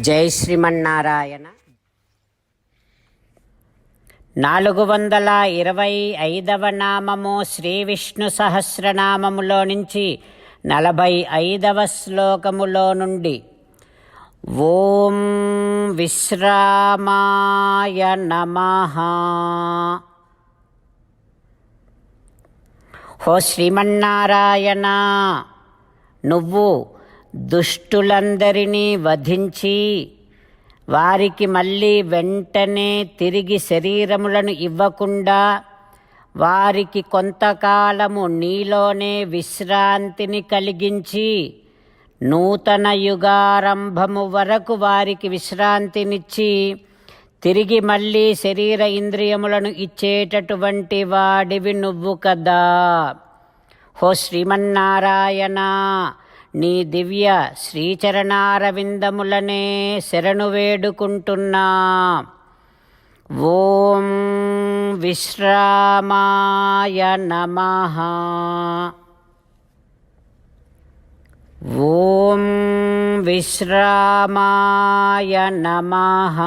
జై శ్రీమన్నారాయణ. నాలుగు వందల ఇరవై ఐదవ నామము శ్రీ విష్ణు సహస్రనామములో నుంచి నలభై ఐదవ శ్లోకములో నుండి ఓం విశ్రామాయ నమ. హో శ్రీమన్నారాయణ నువ్వు దుష్టులందరినీ వధించి వారికి మళ్ళీ వెంటనే తిరిగి శరీరములను ఇవ్వకుండా వారికి కొంతకాలము నీలోనే విశ్రాంతిని కలిగించి నూతన యుగారంభము వరకు వారికి విశ్రాంతినిచ్చి తిరిగి మళ్ళీ శరీర ఇంద్రియములను ఇచ్చేటటువంటి వాడివి నువ్వు కదా. హో శ్రీమన్నారాయణ! నీ దివ్య శ్రీచరణారవిందములనే శరణు వేడుకుంటున్నా. ఓం విశ్రామాయ నమః. ఓం విశ్రామాయ నమః.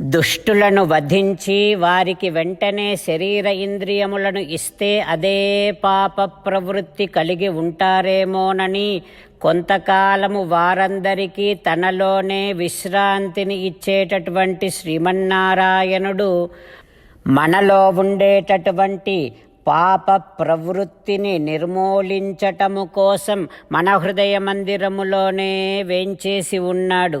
దుష్టులను వధించి వారికి వెంటనే శరీర ఇంద్రియములను ఇస్తే అదే పాప ప్రవృత్తి కలిగి ఉంటారేమోనని కొంతకాలము వారందరికీ తనలోనే విశ్రాంతిని ఇచ్చేటటువంటి శ్రీమన్నారాయణుడు మనలో ఉండేటటువంటి పాప ప్రవృత్తిని నిర్మూలించటము కోసం మన హృదయ మందిరములోనే వేంచేసి ఉన్నాడు.